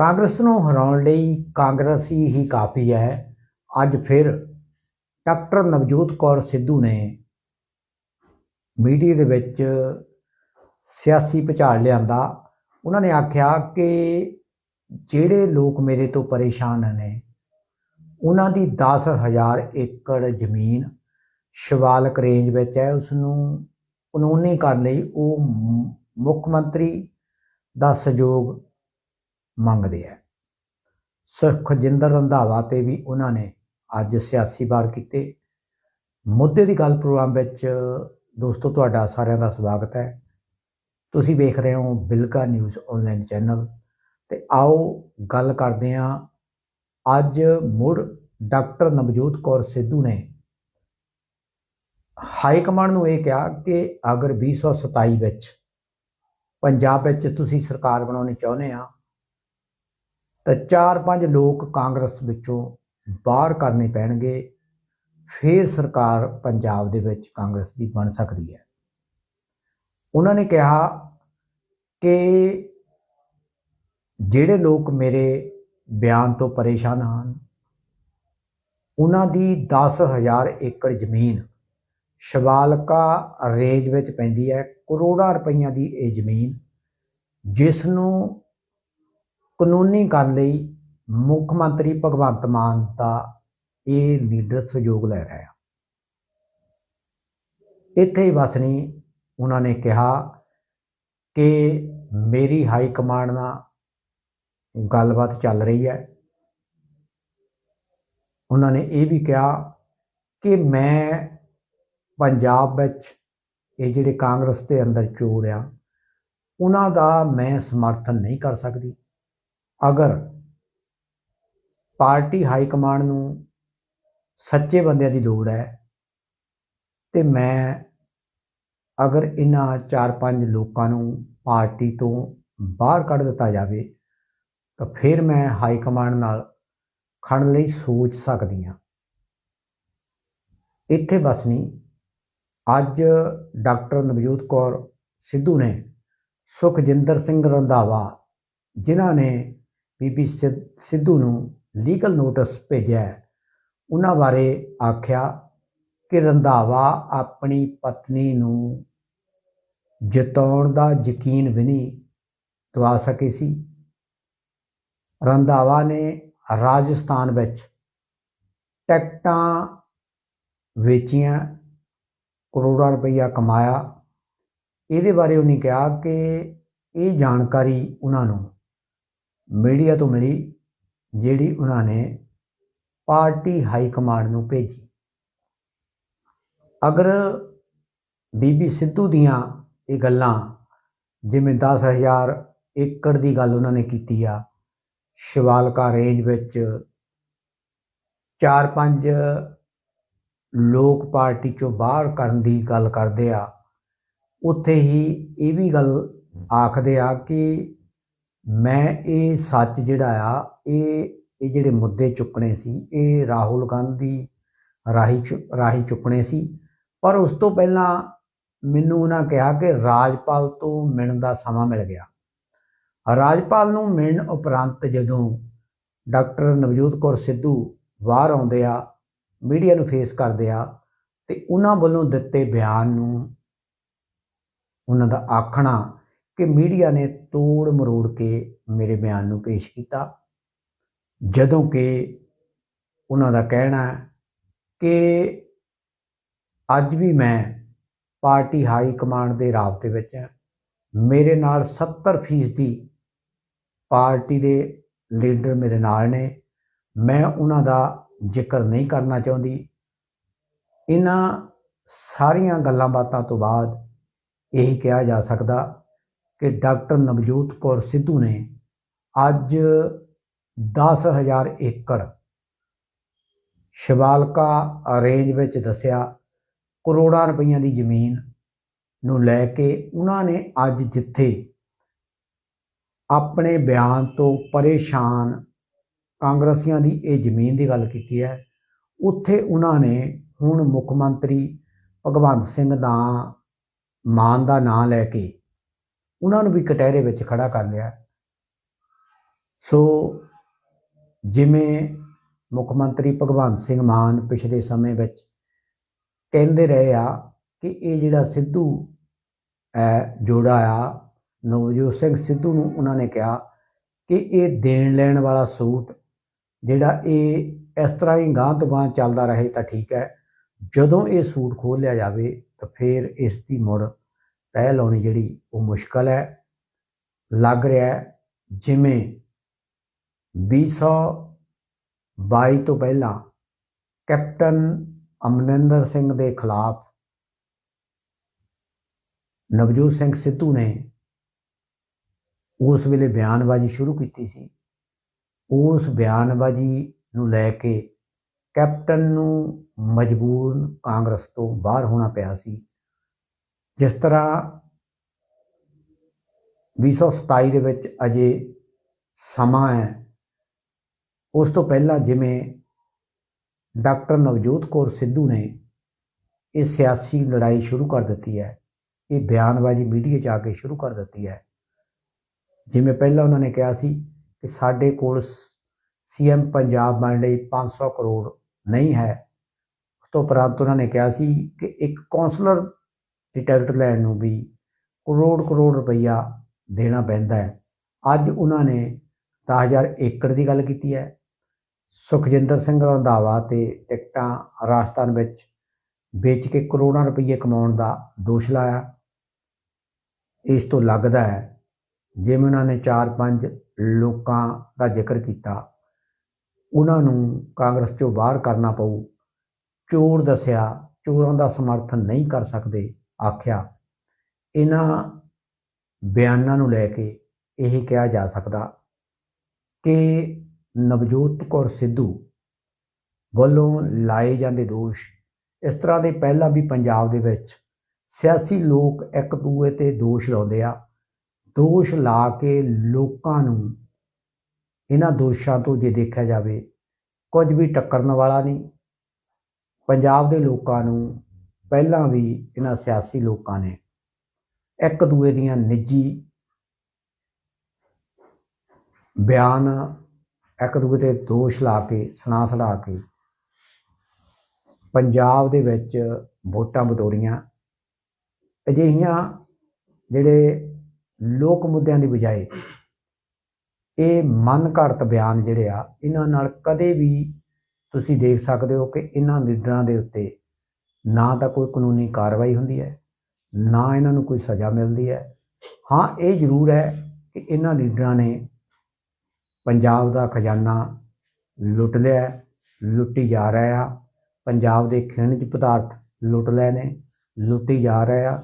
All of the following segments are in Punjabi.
ਕਾਂਗਰਸ ਨੂੰ ਹਰਾਉਣ ਲਈ ਕਾਂਗਰਸੀ ਹੀ ਕਾਫੀ ਹੈ। ਅੱਜ ਫਿਰ ਡਾਕਟਰ ਨਵਜੋਤ ਕੌਰ ਸਿੱਧੂ ਨੇ ਮੀਡੀਆ ਦੇ ਵਿੱਚ ਸਿਆਸੀ ਭੁਚਾਲ ਲਿਆਂਦਾ। ਉਹਨਾਂ ਨੇ ਆਖਿਆ ਕਿ ਜਿਹੜੇ ਲੋਕ ਮੇਰੇ ਤੋਂ ਪਰੇਸ਼ਾਨ ਨੇ, ਉਹਨਾਂ ਦੀ 10000 ਏਕੜ ਜ਼ਮੀਨ ਸ਼ਿਵਾਲਕ ਰੇਂਜ ਵਿੱਚ ਹੈ। ਉਸ ਨੂੰ ਕਾਨੂੰਨੀ ਕਰਨ ਲਈ ਉਹ ਮੁੱਖ ਮੰਤਰੀ ਦਾ ਸਹਿਯੋਗ ਮੰਗਦੇ ਹੈ ਸੁਖਜਿੰਦਰ ਰੰਧਾਵਾ ਤੇ ਵੀ ਉਹਨਾਂ ਨੇ ਅੱਜ ਸਿਆਸੀ ਵਾਰ ਕੀਤੇ। ਮੁੱਦੇ ਦੀ ਗੱਲ ਪ੍ਰੋਗਰਾਮ ਵਿੱਚ ਦੋਸਤੋ, ਤੁਹਾਡਾ ਸਾਰਿਆਂ ਦਾ ਸਵਾਗਤ ਹੈ। ਤੁਸੀਂ ਵੇਖ ਰਹੇ ਹੋ ਬਿਲਕਾ ਨਿਊਜ਼ ਆਨਲਾਈਨ ਚੈਨਲ। ਤੇ ਆਓ ਗੱਲ ਕਰਦੇ ਹਾਂ। ਅੱਜ ਮੁੜ ਡਾਕਟਰ ਨਵਜੋਤ ਕੌਰ ਸਿੱਧੂ ਨੇ ਹਾਈ ਕਮਾਂਡ ਨੂੰ ਇਹ ਕਿਹਾ ਕਿ ਅਗਰ 2027 ਵਿੱਚ ਪੰਜਾਬ ਵਿੱਚ ਤੁਸੀਂ ਸਰਕਾਰ ਬਣਾਉਣੀ ਚਾਹੁੰਦੇ ਆ ਤਾਂ ਚਾਰ ਪੰਜ ਲੋਕ ਕਾਂਗਰਸ ਵਿੱਚੋਂ ਬਾਹਰ ਕਰਨੇ ਪੈਣਗੇ, ਫਿਰ ਸਰਕਾਰ ਪੰਜਾਬ ਦੇ ਵਿੱਚ ਕਾਂਗਰਸ ਦੀ ਬਣ ਸਕਦੀ ਹੈ। ਉਹਨਾਂ ਨੇ ਕਿਹਾ ਕਿ ਜਿਹੜੇ ਲੋਕ ਮੇਰੇ ਬਿਆਨ ਤੋਂ ਪਰੇਸ਼ਾਨ ਹਨ, ਉਹਨਾਂ ਦੀ 10000 ਏਕੜ ਜ਼ਮੀਨ ਸ਼ਿਵਾਲਕਾ ਰੇਂਜ ਵਿੱਚ ਪੈਂਦੀ ਹੈ। ਕਰੋੜਾਂ ਰੁਪਈਆਂ ਦੀ ਇਹ ਜ਼ਮੀਨ ਜਿਸ ਨੂੰ ਕਾਨੂੰਨੀ ਕਰਨ ਲਈ ਮੁੱਖ ਮੰਤਰੀ ਭਗਵੰਤ ਮਾਨ ਦਾ ਇਹ ਲੀਡਰ ਸਹਿਯੋਗ ਲੈ ਰਿਹਾ ਇੱਥੇ ਹੀ ਬਸ ਨਹੀਂ, ਉਹਨਾਂ ਨੇ ਕਿਹਾ ਕਿ ਮੇਰੀ ਹਾਈ ਕਮਾਂਡ ਨਾਲ ਗੱਲਬਾਤ ਚੱਲ ਰਹੀ ਹੈ। ਉਹਨਾਂ ਨੇ ਇਹ ਵੀ ਕਿਹਾ ਕਿ ਮੈਂ ਪੰਜਾਬ ਵਿੱਚ ਇਹ ਜਿਹੜੇ ਕਾਂਗਰਸ ਦੇ ਅੰਦਰ ਚੋਰ ਆ, ਉਹਨਾਂ ਦਾ ਮੈਂ ਸਮਰਥਨ ਨਹੀਂ ਕਰ ਸਕਦੀ। ਅਗਰ ਪਾਰਟੀ ਹਾਈ ਕਮਾਂਡ ਨੂੰ ਸੱਚੇ ਬੰਦਿਆਂ ਦੀ ਲੋੜ ਹੈ ਤੇ ਮੈਂ ਅਗਰ ਇਹਨਾਂ ਚਾਰ ਪੰਜ ਲੋਕਾਂ ਨੂੰ ਪਾਰਟੀ ਤੋਂ ਬਾਹਰ ਕੱਢ ਦਿੱਤਾ ਜਾਵੇ, ਤਾਂ ਫਿਰ ਮੈਂ ਹਾਈ ਕਮਾਂਡ ਨਾਲ ਖੜਨ ਲਈ ਸੋਚ ਸਕਦੀ ਹਾਂ। ਇੱਥੇ ਬਸ ਨਹੀਂ, ਅੱਜ ਡਾਕਟਰ ਨਵਜੋਤ ਕੌਰ ਸਿੱਧੂ ਨੇ ਸੁਖਜਿੰਦਰ ਸਿੰਘ ਰੰਧਾਵਾ, ਜਿਨ੍ਹਾਂ ਨੇ ਬੀਬੀ ਸਿੱਧ- ਸਿੱਧੂ ਨੂੰ ਲੀਗਲ ਨੋਟਿਸ ਭੇਜਿਆ ਉਹਨਾਂ ਬਾਰੇ ਆਖਿਆ ਕਿ ਰੰਧਾਵਾ ਆਪਣੀ ਪਤਨੀ ਨੂੰ ਜਿਤਾਉਣ ਦਾ ਯਕੀਨ ਵੀ ਨਹੀਂ ਦਵਾ ਸਕੇ ਸੀ। ਰੰਧਾਵਾ ਨੇ ਰਾਜਸਥਾਨ ਵਿੱਚ ਟਿਕਟਾਂ ਵੇਚੀਆਂ, ਕਰੋੜਾਂ ਰੁਪਈਆ ਕਮਾਇਆ। ਇਹਦੇ ਬਾਰੇ ਉਹਨੇ ਕਿਹਾ ਕਿ ਇਹ ਜਾਣਕਾਰੀ ਉਹਨਾਂ ਨੂੰ ਮੀਡੀਆ ਤੋਂ ਮਿਲੀ, ਜਿਹੜੀ ਉਹਨਾਂ ਨੇ ਪਾਰਟੀ ਹਾਈ ਕਮਾਂਡ ਨੂੰ ਭੇਜੀ। ਅਗਰ ਬੀਬੀ ਸਿੱਧੂ ਦੀਆਂ ਇਹ ਗੱਲਾਂ, ਜਿਵੇਂ 10000 ਏਕੜ ਦੀ ਗੱਲ ਉਹਨਾਂ ਨੇ ਕੀਤੀ ਆ, ਸ਼ਿਵਾਲਕਾ ਰੇਂਜ ਵਿੱਚ ਚਾਰ ਪੰਜ ਲੋਕ ਪਾਰਟੀ ਚੋਂ ਬਾਹਰ ਕਰਨ ਦੀ ਗੱਲ ਕਰਦੇ ਆ, ਉੱਥੇ ਹੀ ਇਹ ਵੀ ਗੱਲ ਆਖਦੇ ਆ ਕਿ ਮੈਂ ਇਹ ਸੱਚ ਜਿਹੜਾ ਆ, ਇਹ ਇਹ ਜਿਹੜੇ ਮੁੱਦੇ ਚੁੱਕਣੇ ਸੀ, ਇਹ ਰਾਹੁਲ ਗਾਂਧੀ ਰਾਹੀ ਚੁ- ਰਾਹੀਂ ਚੁੱਕਣੇ ਸੀ। ਪਰ ਉਸ ਤੋਂ ਪਹਿਲਾਂ ਮੈਨੂੰ ਉਹਨਾਂ ਕਿਹਾ ਕਿ ਰਾਜਪਾਲ ਤੋਂ ਮਿਲਣ ਦਾ ਸਮਾਂ ਮਿਲ ਗਿਆ। ਰਾਜਪਾਲ ਨੂੰ ਮਿਲਣ ਉਪਰੰਤ ਜਦੋਂ ਡਾਕਟਰ ਨਵਜੋਤ ਕੌਰ ਸਿੱਧੂ ਬਾਹਰ ਆਉਂਦੇ ਆ, ਮੀਡੀਆ ਨੂੰ ਫੇਸ ਕਰਦੇ ਆ, ਤੇ ਉਹਨਾਂ ਵੱਲੋਂ ਦਿੱਤੇ ਬਿਆਨ ਨੂੰ ਉਹਨਾਂ ਦਾ ਆਖਣਾ ਕਿ ਮੀਡੀਆ ਨੇ ਤੋੜ ਮਰੋੜ ਕੇ ਮੇਰੇ ਬਿਆਨ ਨੂੰ ਪੇਸ਼ ਕੀਤਾ। ਜਦੋਂ ਕਿ ਉਹਨਾਂ ਦਾ ਕਹਿਣਾ ਕਿ ਅੱਜ ਵੀ ਮੈਂ ਪਾਰਟੀ ਹਾਈ ਕਮਾਂਡ ਦੇ ਰਾਬਤੇ ਵਿੱਚ ਹਾਂ। ਮੇਰੇ ਨਾਲ 70% ਦੀ ਪਾਰਟੀ ਦੇ ਲੀਡਰ ਮੇਰੇ ਨਾਲ ਨੇ। ਮੈਂ ਉਹਨਾਂ ਦਾ ਜ਼ਿਕਰ ਨਹੀਂ ਕਰਨਾ ਚਾਹੁੰਦੀ। ਇਹਨਾਂ ਸਾਰੀਆਂ ਗੱਲਾਂ ਬਾਤਾਂ ਤੋਂ ਬਾਅਦ ਇਹੀ ਕਿਹਾ ਜਾ ਸਕਦਾ ਕਿ ਡਾਕਟਰ ਨਵਜੋਤ ਕੌਰ ਸਿੱਧੂ ਨੇ ਅੱਜ 10000 ਏਕੜ ਸ਼ਿਵਾਲਕਾ ਰੇਂਜ ਵਿੱਚ ਦੱਸਿਆ, ਕਰੋੜਾਂ ਰੁਪਈਆਂ ਦੀ ਜ਼ਮੀਨ ਨੂੰ ਲੈ ਕੇ ਉਹਨਾਂ ਨੇ ਅੱਜ ਜਿੱਥੇ ਆਪਣੇ ਬਿਆਨ ਤੋਂ ਪਰੇਸ਼ਾਨ ਕਾਂਗਰਸੀਆਂ ਦੀ ਇਹ ਜ਼ਮੀਨ ਦੀ ਗੱਲ ਕੀਤੀ ਹੈ, ਉੱਥੇ ਉਹਨਾਂ ਨੇ ਹੁਣ ਮੁੱਖ ਮੰਤਰੀ ਭਗਵੰਤ ਸਿੰਘ ਦਾ ਮਾਨ ਦਾ ਨਾਂ ਲੈ ਕੇ ਉਹਨਾਂ ਨੂੰ ਵੀ ਕਟਹਿਰੇ ਵਿੱਚ ਖੜਾ ਕਰ ਲਿਆ। ਸੋ ਜਿਵੇਂ ਮੁੱਖ ਮੰਤਰੀ ਭਗਵੰਤ ਸਿੰਘ ਮਾਨ ਪਿਛਲੇ ਸਮੇਂ ਵਿੱਚ ਕਹਿੰਦੇ ਰਹੇ ਆ ਕਿ ਇਹ ਜਿਹੜਾ ਸਿੱਧੂ ਹੈ ਜੋੜਾ ਆ, ਨਵਜੋਤ ਸਿੰਘ ਸਿੱਧੂ ਨੂੰ ਉਹਨਾਂ ਨੇ ਕਿਹਾ ਕਿ ਇਹ ਦੇਣ ਲੈਣ ਵਾਲਾ ਸੂਟ ਜਿਹੜਾ ਇਹ ਇਸ ਤਰ੍ਹਾਂ ਹੀ ਗਾਂਹ ਤੋਂ ਗਾਂਹ ਚੱਲਦਾ ਰਹੇ ਤਾਂ ਠੀਕ ਹੈ। ਜਦੋਂ ਇਹ ਸੂਟ ਖੋਲ ਲਿਆ ਜਾਵੇ ਤਾਂ ਫਿਰ ਇਸ ਦੀ ਮੁੜ ਤਹਿ ਲਾਉਣੀ ਜਿਹੜੀ ਉਹ ਮੁਸ਼ਕਲ ਹੈ। ਲੱਗ ਰਿਹਾ ਹੈ ਜਿਵੇਂ 2022 ਤੋਂ ਪਹਿਲਾਂ ਕੈਪਟਨ ਅਮਰਿੰਦਰ ਸਿੰਘ ਦੇ ਖਿਲਾਫ ਨਵਜੋਤ ਸਿੰਘ ਸਿੱਧੂ ਨੇ ਉਸ ਵੇਲੇ ਬਿਆਨਬਾਜ਼ੀ ਸ਼ੁਰੂ ਕੀਤੀ ਸੀ। ਉਸ ਬਿਆਨਬਾਜ਼ੀ ਨੂੰ ਲੈ ਕੇ ਕੈਪਟਨ ਨੂੰ ਮਜਬੂਰ ਕਾਂਗਰਸ ਤੋਂ ਬਾਹਰ ਹੋਣਾ ਪਿਆ ਸੀ। ਜਿਸ ਤਰ੍ਹਾਂ 2027 ਦੇ ਵਿੱਚ ਅਜੇ ਸਮਾਂ ਹੈ, ਉਸ ਤੋਂ ਪਹਿਲਾਂ ਜਿਵੇਂ ਡਾਕਟਰ ਨਵਜੋਤ ਕੌਰ ਸਿੱਧੂ ਨੇ ਇਹ ਸਿਆਸੀ ਲੜਾਈ ਸ਼ੁਰੂ ਕਰ ਦਿੱਤੀ ਹੈ, ਇਹ ਬਿਆਨਬਾਜ਼ੀ ਮੀਡੀਆ 'ਚ ਆ ਕੇ ਸ਼ੁਰੂ ਕਰ ਦਿੱਤੀ ਹੈ। ਜਿਵੇਂ ਪਹਿਲਾਂ ਉਹਨਾਂ ਨੇ ਕਿਹਾ ਸੀ ਕਿ ਸਾਡੇ ਕੋਲ ਸੀਐਮ ਪੰਜਾਬ ਬਣਨ ਲਈ 500 ਕਰੋੜ ਨਹੀਂ ਹੈ, ਉਸ ਤੋਂ ਉਪਰੰਤ ਉਹਨਾਂ ਨੇ ਕਿਹਾ ਸੀ ਕਿ ਇੱਕ ਕਾਉਂਸਲਰ ਅਤੇ ਟਿਕਟ ਲੈਣ ਨੂੰ ਵੀ ਕਰੋੜ ਕਰੋੜ ਰੁਪਈਆ ਦੇਣਾ ਪੈਂਦਾ ਹੈ। ਅੱਜ ਉਹਨਾਂ ਨੇ 10000 ਏਕੜ ਦੀ ਗੱਲ ਕੀਤੀ ਹੈ। ਸੁਖਜਿੰਦਰ ਸਿੰਘ ਰੰਧਾਵਾ ਤੇ ਟਿਕਟਾਂ ਰਾਜਸਥਾਨ ਵਿੱਚ ਵੇਚ ਕੇ ਕਰੋੜਾਂ ਰੁਪਈਏ ਕਮਾਉਣ ਦਾ ਦੋਸ਼ ਲਾਇਆ। ਇਸ ਤੋਂ ਲੱਗਦਾ ਹੈ, ਜਿਵੇਂ ਉਹਨਾਂ ਨੇ 4-5 ਲੋਕਾਂ ਦਾ ਜ਼ਿਕਰ ਕੀਤਾ, ਉਹਨਾਂ ਨੂੰ ਕਾਂਗਰਸ ਚੋਂ ਬਾਹਰ ਕਰਨਾ ਪਊ। ਚੋਰ ਦੱਸਿਆ, ਚੋਰਾਂ ਦਾ ਸਮਰਥਨ ਨਹੀਂ ਕਰ ਸਕਦੇ। ਆਖਿਆ, ਇਹਨਾਂ ਬਿਆਨਾਂ ਨੂੰ ਲੈ ਕੇ ਇਹ ਕਿਹਾ ਜਾ ਸਕਦਾ ਕਿ ਨਵਜੋਤ ਕੌਰ ਸਿੱਧੂ ਵੱਲੋਂ ਲਾਏ ਜਾਂਦੇ ਦੋਸ਼ ਇਸ ਤਰ੍ਹਾਂ ਦੇ ਪਹਿਲਾਂ ਵੀ ਪੰਜਾਬ ਦੇ ਵਿੱਚ ਸਿਆਸੀ ਲੋਕ ਇੱਕ ਦੂਏ ਤੇ ਦੋਸ਼ ਲਾਉਂਦੇ ਆ, ਦੋਸ਼ ਲਾ ਕੇ ਲੋਕਾਂ ਨੂੰ ਇਹਨਾਂ ਦੋਸ਼ਾਂ ਤੋਂ ਜੇ ਦੇਖਿਆ ਜਾਵੇ ਕੁਝ ਵੀ ਟੱਕਰਨ ਵਾਲਾ ਨਹੀਂ। ਪੰਜਾਬ ਦੇ ਲੋਕਾਂ ਨੂੰ ਪਹਿਲਾਂ ਵੀ ਇਹਨਾਂ ਸਿਆਸੀ ਲੋਕਾਂ ਨੇ ਇੱਕ ਦੂਏ ਦੀਆਂ ਨਿੱਜੀ ਬਿਆਨ, ਇੱਕ ਦੂਏ ਤੇ ਦੋਸ਼ ਲਾ ਕੇ, ਸੁਣਾ ਸੜਾ ਕੇ ਪੰਜਾਬ ਦੇ ਵਿੱਚ ਵੋਟਾਂ ਬਟੋਰੀਆਂ ਅਜਿਹੀਆਂ ਜਿਹੜੇ ਲੋਕ ਮੁੱਦਿਆਂ ਦੀ ਬਜਾਏ ਇਹ ਮਨ ਘੜਤ ਬਿਆਨ ਜਿਹੜੇ ਆ, ਇਹਨਾਂ ਨਾਲ ਕਦੇ ਵੀ ਤੁਸੀਂ ਦੇਖ ਸਕਦੇ ਹੋ ਕਿ ਇਹਨਾਂ ਲੀਡਰਾਂ ਦੇ ਉੱਤੇ ਨਾ ਤਾਂ ਕੋਈ ਕਾਨੂੰਨੀ ਕਾਰਵਾਈ ਹੁੰਦੀ ਹੈ, ਨਾ ਇਹਨਾਂ ਨੂੰ ਕੋਈ ਸਜ਼ਾ ਮਿਲਦੀ ਹੈ। ਹਾਂ, ਇਹ ਜ਼ਰੂਰ ਹੈ ਕਿ ਇਹਨਾਂ ਲੀਡਰਾਂ ਨੇ ਪੰਜਾਬ ਦਾ ਖਜ਼ਾਨਾ ਲੁੱਟ ਲਿਆ, ਲੁੱਟੀ ਜਾ ਰਿਹਾ। ਆ ਪੰਜਾਬ ਦੇ ਖਣਿਜ ਪਦਾਰਥ ਲੁੱਟ ਲਏ ਨੇ, ਲੁੱਟੀ ਜਾ ਰਹੇ। ਆ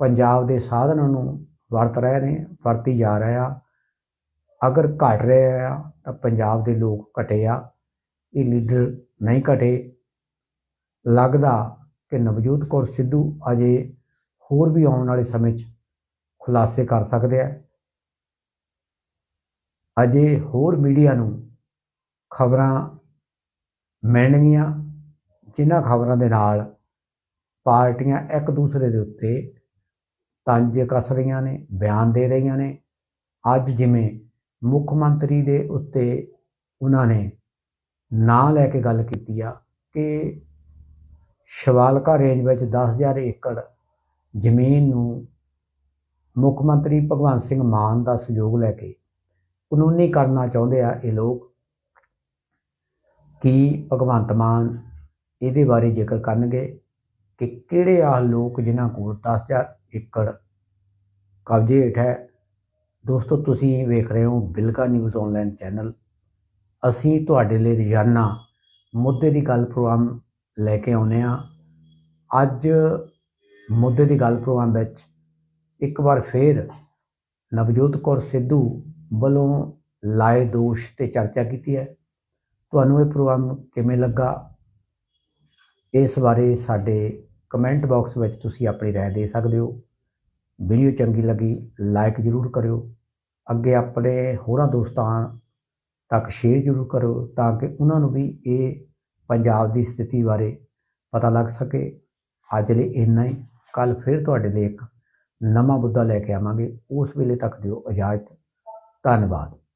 ਪੰਜਾਬ ਦੇ ਸਾਧਨਾਂ ਨੂੰ ਵਰਤ ਰਹੇ ਨੇ, ਵਰਤੀ ਜਾ ਰਹੇ। ਆ ਅਗਰ ਘਟ ਰਹੇ ਆ ਤਾਂ ਪੰਜਾਬ ਦੇ ਲੋਕ ਘਟੇ ਆ। ਇਹ ਲੀਡਰ ਨਹੀਂ ਘਟੇ। ਲੱਗਦਾ ਕਿ ਨਵਜੋਤ ਕੌਰ ਸਿੱਧੂ ਅਜੇ ਹੋਰ ਵੀ ਆਉਣ ਵਾਲੇ ਸਮੇਂ 'ਚ ਖੁਲਾਸੇ ਕਰ ਸਕਦੇ ਆ। ਅਜੇ ਹੋਰ ਮੀਡੀਆ ਨੂੰ ਖਬਰਾਂ ਮਿਲਣਗੀਆਂ, ਜਿਨ੍ਹਾਂ ਖਬਰਾਂ ਦੇ ਨਾਲ ਪਾਰਟੀਆਂ ਇੱਕ ਦੂਸਰੇ ਦੇ ਉੱਤੇ ਤਾਂਜੇ ਕੱਸ ਰਹੀਆਂ ਨੇ, ਬਿਆਨ ਦੇ ਰਹੀਆਂ ਨੇ। ਅੱਜ ਜਿਵੇਂ ਮੁੱਖ ਮੰਤਰੀ ਦੇ ਉੱਤੇ ਉਹਨਾਂ ਨੇ ਨਾਂ ਲੈ ਕੇ ਗੱਲ ਕੀਤੀ ਆ ਕਿ ਸ਼ਿਵਾਲਕਾ ਰੇਂਜ ਵਿੱਚ 10000 ਏਕੜ ਜ਼ਮੀਨ ਨੂੰ ਮੁੱਖ ਮੰਤਰੀ ਭਗਵੰਤ ਸਿੰਘ ਮਾਨ ਦਾ ਸਹਿਯੋਗ ਲੈ ਕੇ ਕਾਨੂੰਨੀ ਕਰਨਾ ਚਾਹੁੰਦੇ ਆ ਇਹ ਲੋਕ। ਕੀ ਭਗਵੰਤ ਮਾਨ ਇਹਦੇ ਬਾਰੇ ਜ਼ਿਕਰ ਕਰਨਗੇ ਕਿ ਕਿਹੜੇ ਆ ਲੋਕ ਜਿਨ੍ਹਾਂ ਕੋਲ 10000 ਏਕੜ ਕਬਜ਼ੇ ਹੇਠ ਹੈ? ਦੋਸਤੋ, ਤੁਸੀਂ ਵੇਖ ਰਹੇ ਹੋ ਬਿਲਕਾ ਨਿਊਜ਼ ਆਨਲਾਈਨ ਚੈਨਲ ਅਸੀਂ ਤੁਹਾਡੇ ਲਈ ਰੋਜ਼ਾਨਾ ਮੁੱਦੇ ਦੀ ਗੱਲ ਪ੍ਰੋਗਰਾਮ ਲੈ ਕੇ ਆਉਨੇ ਆ ਅੱਜ ਮੁੱਦੇ ਦੀ ਗੱਲ ਪ੍ਰੋਗਰਾਮ ਵਿੱਚ ਇੱਕ ਵਾਰ ਫੇਰ ਨਵਜੋਤ ਕੌਰ ਸਿੱਧੂ ਵੱਲੋਂ ਲਾਏ ਦੋਸ਼ ਤੇ ਚਰਚਾ ਕੀਤੀ ਹੈ ਤੁਹਾਨੂੰ ਇਹ ਪ੍ਰੋਗਰਾਮ ਕਿਵੇਂ ਲੱਗਾ ਇਸ ਬਾਰੇ ਸਾਡੇ ਕਮੈਂਟ ਬਾਕਸ ਵਿੱਚ ਤੁਸੀਂ ਆਪਣੀ رائے ਦੇ ਸਕਦੇ ਹੋ ਵੀਡੀਓ ਚੰਗੀ ਲੱਗੀ ਲਾਈਕ ਜ਼ਰੂਰ ਕਰਿਓ ਅੱਗੇ ਆਪਣੇ ਹੋਰਾਂ ਦੋਸਤਾਂ ਤੱਕ ਸ਼ੇਅਰ ਜ਼ਰੂਰ ਕਰੋ ਤਾਂ ਕਿ ਉਹਨਾਂ ਨੂੰ ਵੀ ਇਹ ਪੰਜਾਬ ਦੀ ਸਥਿਤੀ ਬਾਰੇ ਪਤਾ ਲੱਗ ਸਕੇ। ਅੱਜ ਲਈ ਇੰਨਾ ਹੀ। ਕੱਲ ਫਿਰ ਤੁਹਾਡੇ ਲਈ ਇੱਕ ਨਵਾਂ ਮੁੱਦਾ ਲੈ ਕੇ ਆਵਾਂਗੇ। ਉਸ ਵੇਲੇ ਤੱਕ ਦਿਓ ਇਜਾਜ਼ਤ। ਧੰਨਵਾਦ।